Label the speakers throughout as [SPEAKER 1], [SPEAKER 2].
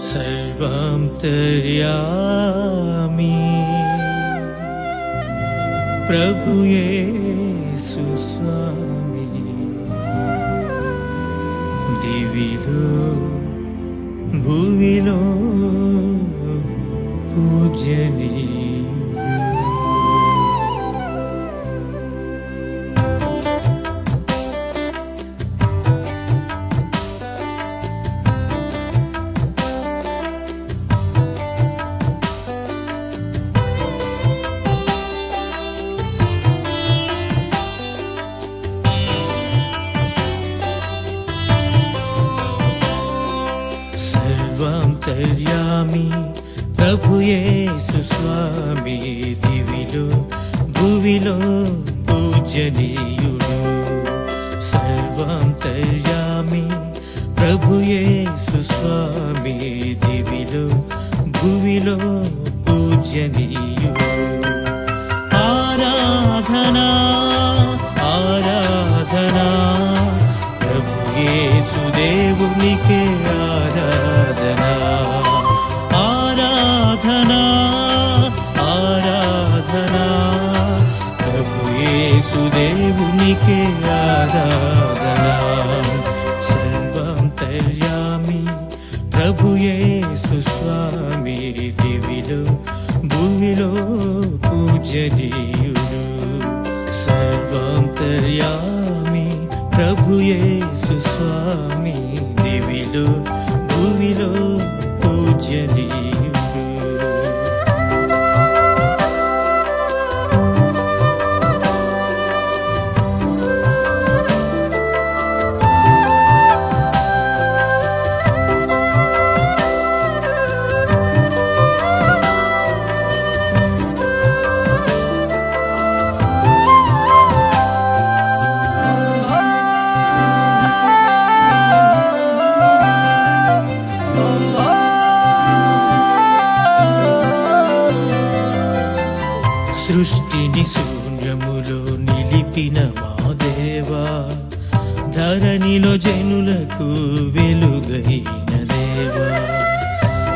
[SPEAKER 1] सर्वं तर्यामि। प्रभुये सुस्वामी दिविलो भुविलो पूजनी సర్వాంతర్యామి ప్రభుయేసు స్వామి దివిలో భువిలో పూజనీయుడు. సర్వాంతర్యామి ప్రభుయేసు స్వామి దివిలో భువిలో పూజనీయుడు. ఆరాధనా ఆరాధనా యేసుదేవునికే ఆరాధన. సర్వం తర్యామి ప్రభు యేసు స్వామి దివిలో భూమిలో పూజనీయుడు. సర్వం తర్యామి ప్రభు యేసు స్వామి దివిలో భూమిలో పూజనీయుడు. సృష్టిని శూన్యములో నిలిపిన మా దేవా. ధరణిలో జనులకు వెలుగైన దేవా.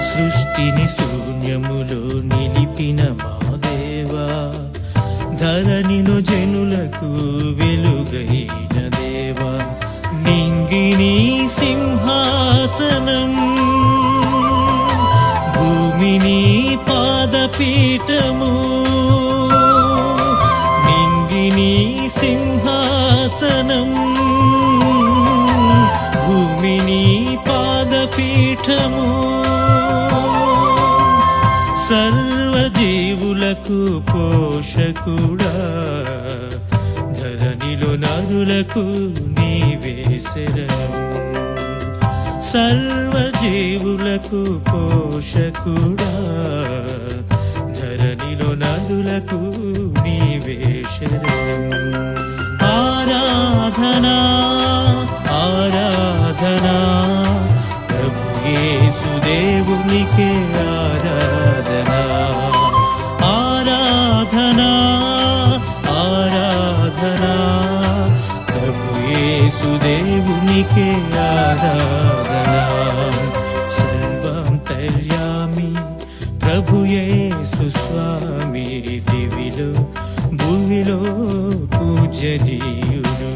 [SPEAKER 1] సృష్టిని శూన్యములో నిలిపిన మా దేవా. ధరణిలో జనులకు వెలుగైన దేవా. నింగిని సింహాసనం పోషకుడా ధరణిలో నరులకు నీవే శరణం. సర్వజీవులకు పోషకుడా ధరణిలో నదులకు నీవే శరణం. ఆరాధనా ఆరాధనా ప్రభు యేసుదేవునికే ఆరాధనా ప్రభుయే సుస్వామి దివిలో భూమిలో పూజనీయుడు.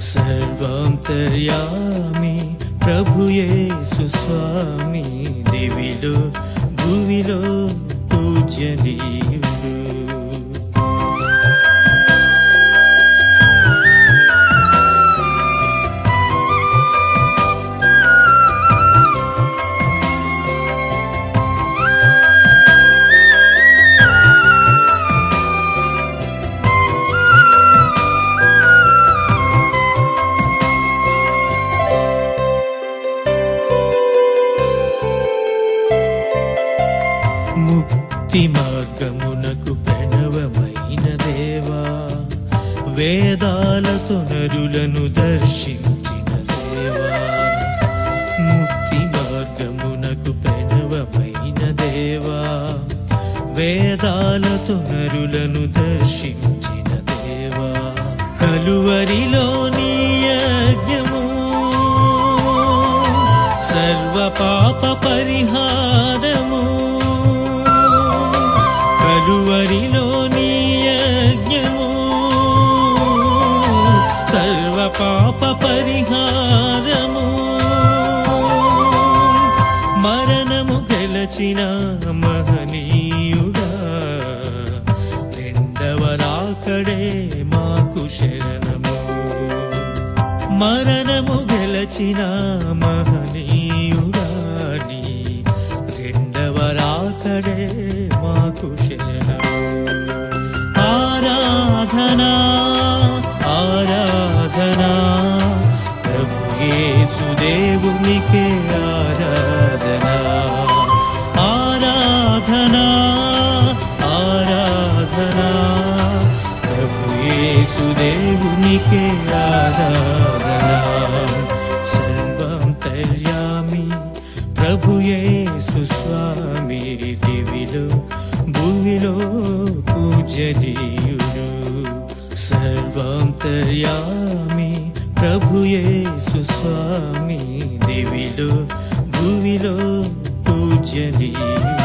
[SPEAKER 1] సర్వాంతర్యామి ప్రభుయే సుస్వామి దివిలో భూమిలో పూజనీయుడు. వేదాలతో నరులను దర్శించిన దేవా ముక్తి మార్గమునకు ప్రణవమైన దేవా వేదాలతో నరులను దర్శించిన దేవా కలువరిలో నీ యజ్ఞము సర్వ సర్వ పాప పరిహారము పరిహారము. మరణము గెలచిన మహనీయుడా రెండవ రాకడే మాకు శరణము. మరణము గెలచిన మహనీయుడా ఆరాధనా ఆరాధనా. ప్రభు యేసుదేవునికే ఆరాధనా. సర్వం తర్యామి ప్రభు యేసు స్వామి దివిలో భూమిలో పూజనీయుడు. సర్వం సర్వాంతర్యామి ప్రభు యేసు స్వామి దివిలో భూమిలో పూజనీయుడు.